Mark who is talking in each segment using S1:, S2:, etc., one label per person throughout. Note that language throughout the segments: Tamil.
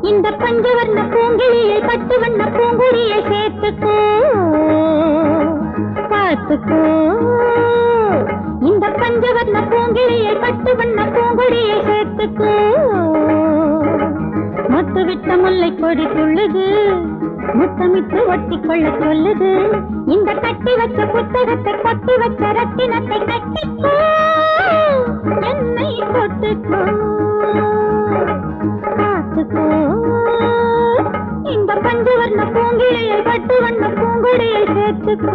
S1: இந்த பஞ்ச வந்த பூங்கிழியை பட்டு வந்த பூங்குடியை சேர்த்துக்கோ. பார்த்துக்கோ. இந்த பஞ்ச வண்ண பூங்கிழியை பத்து வண்ண பூங்குடியை சேர்த்துக்கோ. மொத்து விட்ட முல்லை கொடி துள்ளுது. முத்தமிட்டு ஒட்டி கொள்ள சொல்லுது. இந்த கட்டி வச்ச புத்தகத்தை கொட்டி வச்ச ரத்தினத்தை கட்டி என்னை தொட்டுக்கோ பார்த்துக்கோ இந்த பஞ்சவர்ண பூங்கிழையை பட்டு வண்ண பூங்குடியை சேர்த்துக்கோ.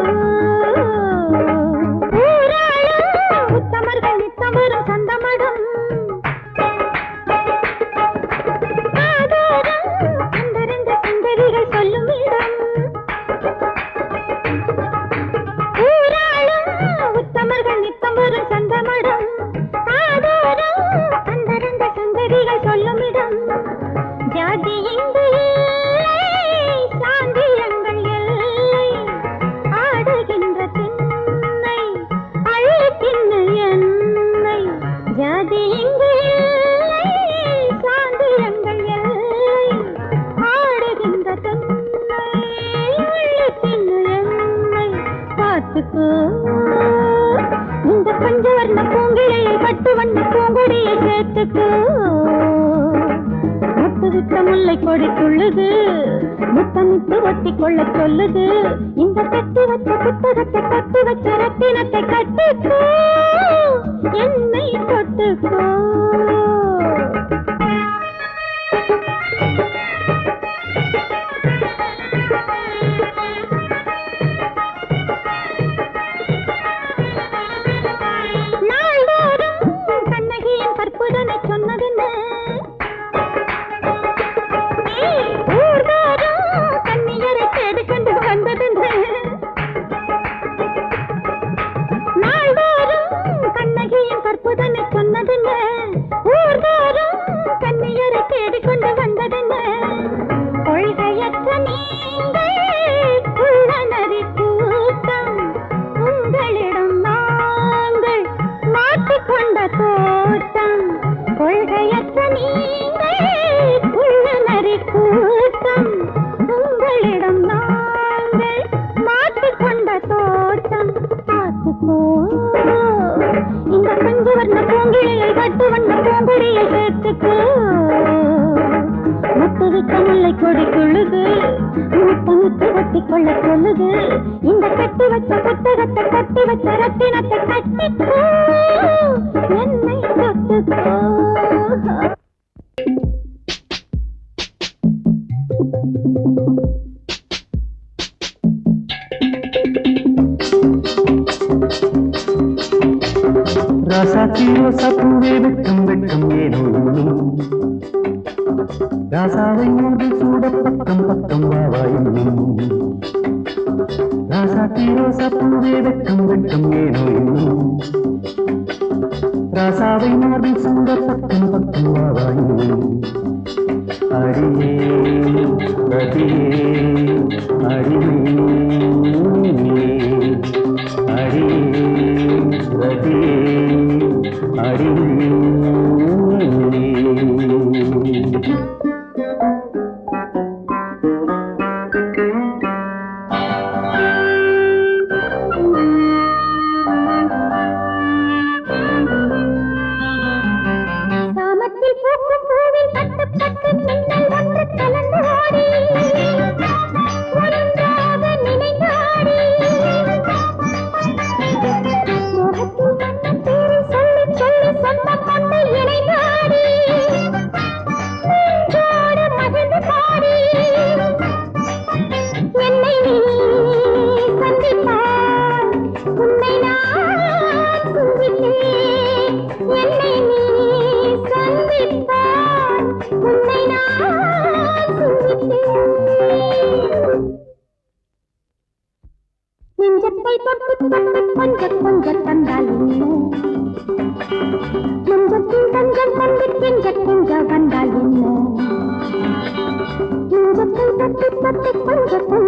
S1: பூங்கொடியை முல்லை கொடி துள்ளுது முத்தமிட்டு ஒட்டி கொள்ள சொல்லுது. இந்த கட்டி வச்ச புத்தகத்தை கட்டி வச்ச ரத்தினத்தை கட்டிக்கோ என்னை தொட்டுக்கோ. புத்தகத்தை கட்டி வச்ச ரத்தினத்தை கட்டிக்கோ என்னை தொட்டுக்கோ
S2: ராசாத்தி ரோசா பூவே வெட்கம் வெட்கம் ஏனோ இன்னும் ராசாவை மூடி சூட பக்கம் பக்கம் வாவா இன்னும் ராசாத்தி ரோசா பூவே வெட்கம் வெட்கம் ஏனோ இன்னும் ராசாவை மூடி சூட பக்கம் பக்கம் வாவா இன்னும் அடியே ரதியே அடியே அடியே ரதியே அடியே
S1: கொஞ்சம் கொஞ்சம் தந்தால் என்ன நெஞ்சத்தின் தஞ்சம் கொண்டு கெஞ்ச வந்தால் என்ன கொஞ்சம் கொஞ்சம்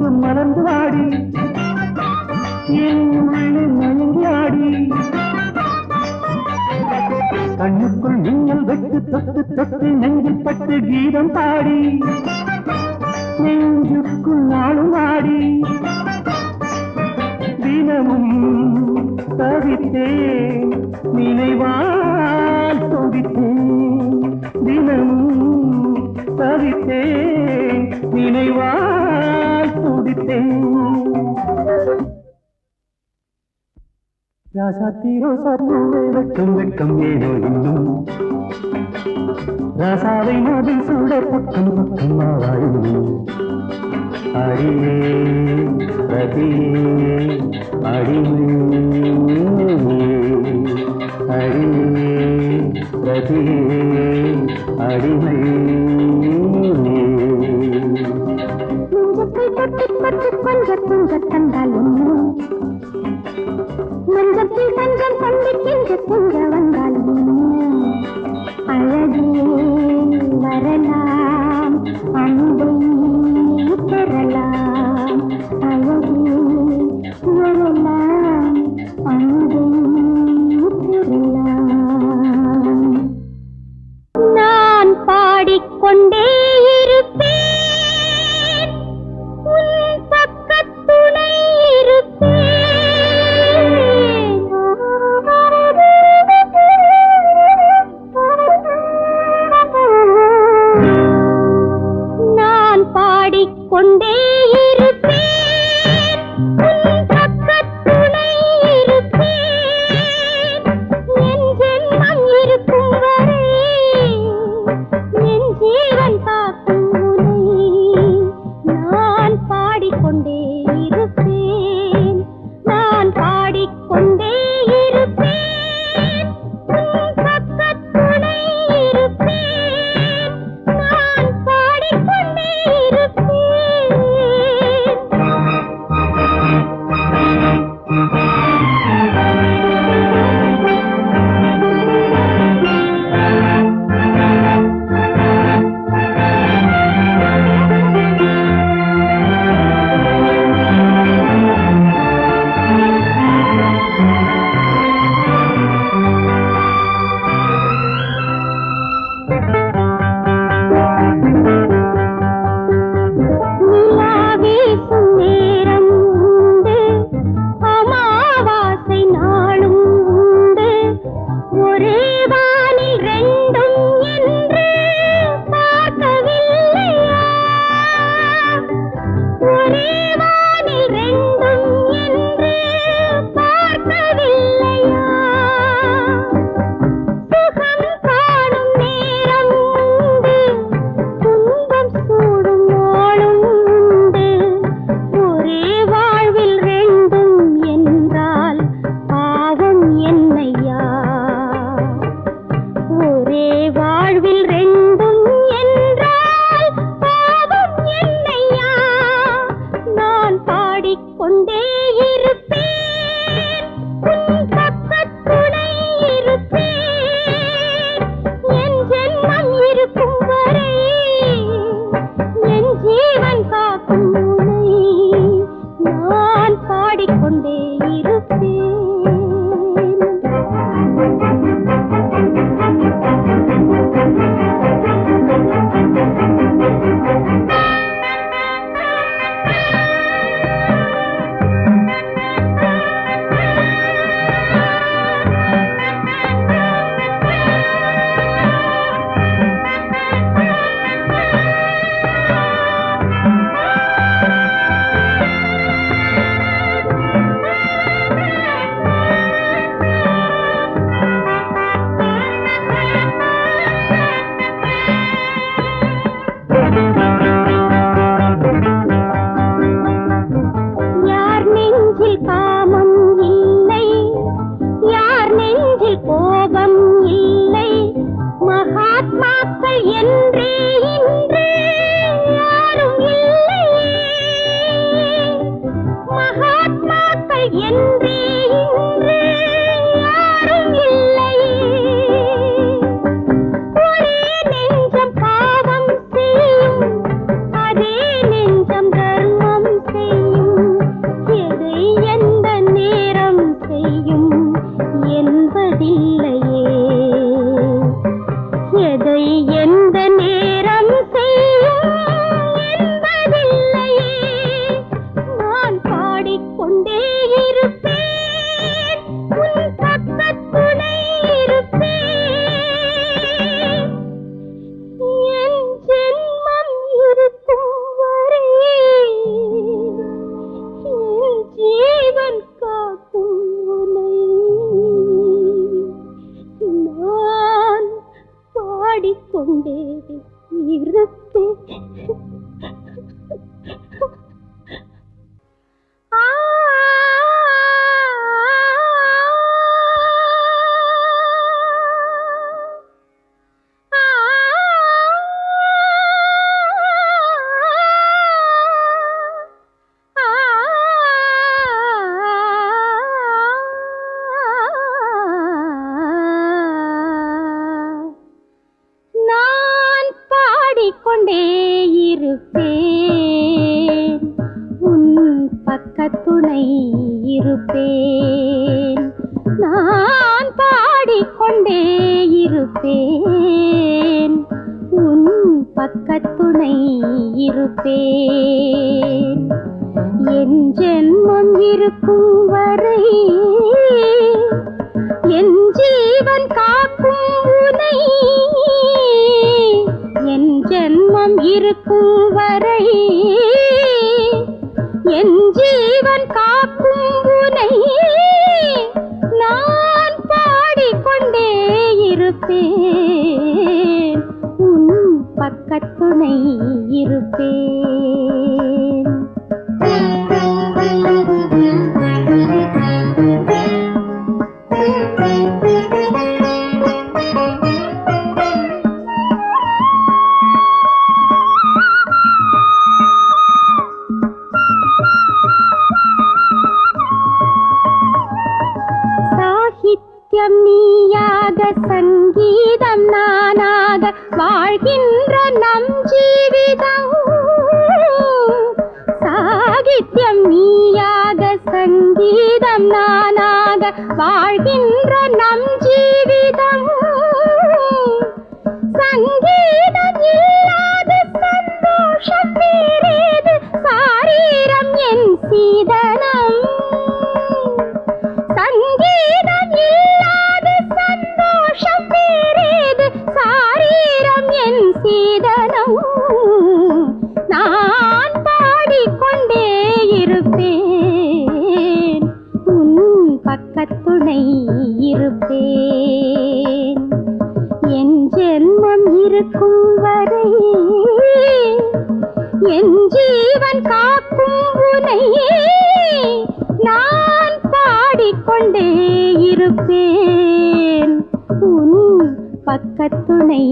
S2: வெட்கம் மலர்ந்து ஆடி என் உள்ளே மயங்கி ஆடி. கண்ணுக்குள் நீங்கள் வெட்டு தொட்டு தொட்டு நெஞ்சில் பட்டு கீதம் பாடி. நெஞ்சுக்குள் நாளும் ஆடி. தினமும் தவித்தேன் நினைவால் துடித்தேன் தினமும் தவித்தேன் நினைவால் ராசாத்தி ரோசா பூவே வெட்கம் வெட்கம் ஏதோ இன்னும். ராசாவை நாதில் சூட பக்கம் பக்கம் ஆவாயும் அடியே ரதியே அடியே அடியே ரதியே
S1: அடிமையே கொஞ்சம் கொஞ்சம் தந்தால் ஒன்று மஞ்சத்தில் தஞ்சம் கொண்டு கெஞ்ச பொங்க பாடிக்கொண்டே இரு. பாடிக்கொண்டே இருப்பேன் துணை இருப்பேன் நான் பாடிக்கொண்டே இருப்பேன். உன் பக்கத்துணை இருப்பேன். என் ஜென்மம் இருக்கும் வரை என் ஜீவன் காக்கும் உனை என் ஜென்மம் இருக்கும் வரை என் ஜீவன் காக்கும் உனை நான் பாடிக்கொண்டே இருப்பேன். உன் பக்கத்துணை இருப்பேன். சங்கீதம் நானாக வாழ்கின்ற நம் ஜீவிதம். சங்கீதம் இல்லாத இருக்கும் வரை என் ஜீவன் காக்கும் உனை நான் பாடிக்கொண்டே இருப்பேன். உன் பக்கத்துணை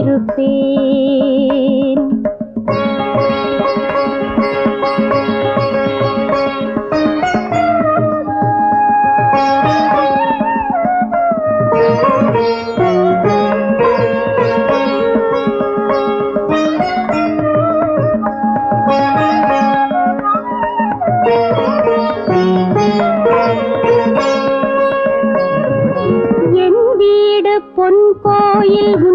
S1: இருப்பேன். கோயில்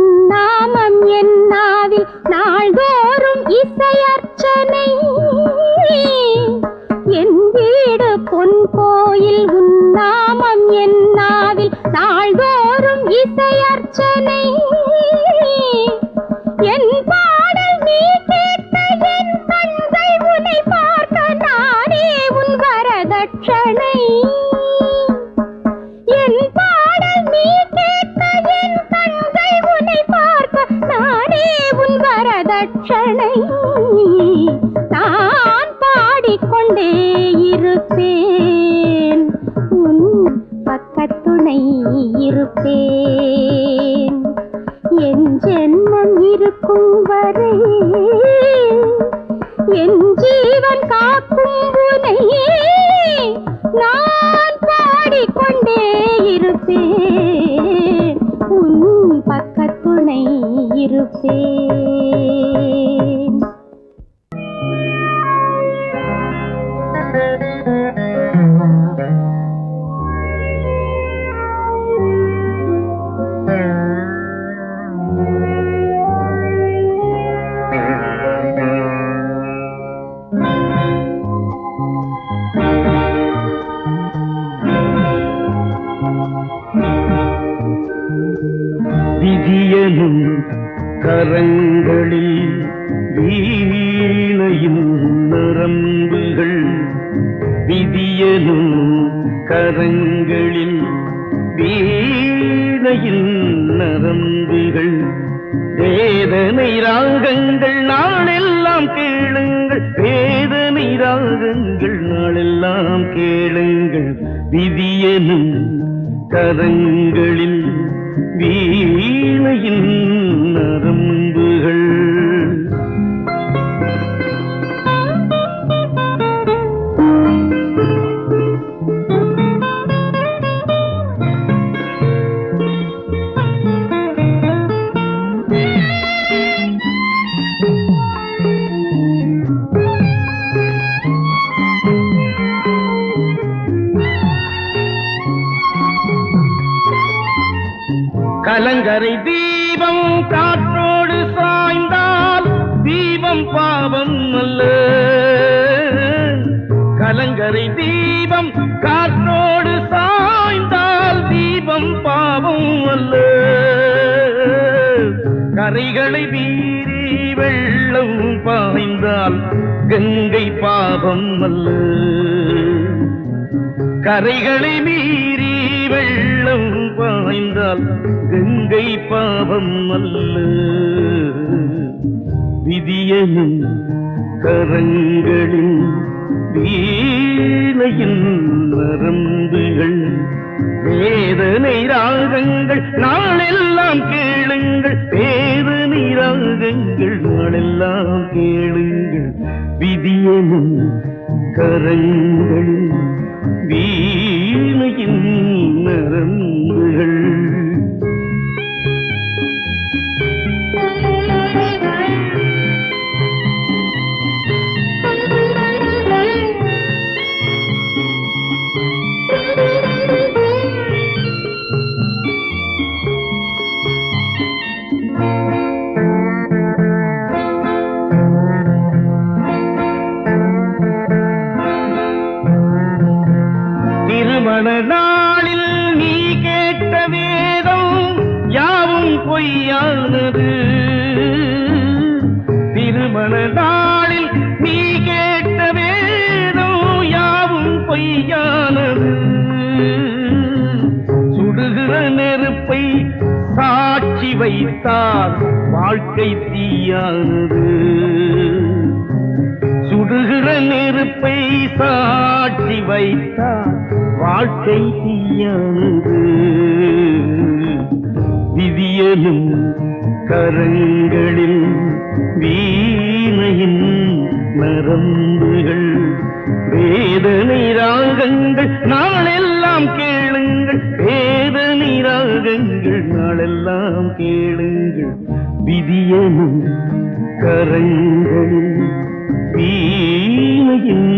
S1: வரதட்சணை
S2: ராகங்கள் நாளெல்லாம் கேளுங்கள். வேதனை ராகங்கள் நாளெல்லாம் கேளுங்கள். விதியனும் கரங்களில் வீணையின்
S3: கலங்கரை தீபம் காற்றோடு சாய்ந்தால் தீபம் பாவம் அல்ல. கலங்கரை தீபம் காற்றோடு சாய்ந்தால் தீபம் பாவம் அல்ல. கரைகளை மீறி வெள்ளம் பாய்ந்தால் கங்கை பாவம் அல்ல. கரைகளை மீறி வெள்ளம் பாய்ந்தால் கங்கை பாவம் அல்ல. விதியனும் கரங்களின் வீணையின் நரம்புகள் வேதனை ராகங்கள் நாளெல்லாம் கேளுங்கள். வேதனை ராகங்கள் நாளெல்லாம் கேளுங்கள். விதியனும் கரங்களின் வீணையின் நரம்பு வைத்தால் வாழ்க்கை தீயானது சுடுகிற நெருப்பை சாட்சி வைத்தால் வாழ்க்கை தீயானது விதியலும் கரங்களில் வீணையின் நரம்புகள் வேதனை ராகங்கள் நான் நாளெல்லாம் கேளுங்கள். விதியனும் கரங்களில் வீணையின்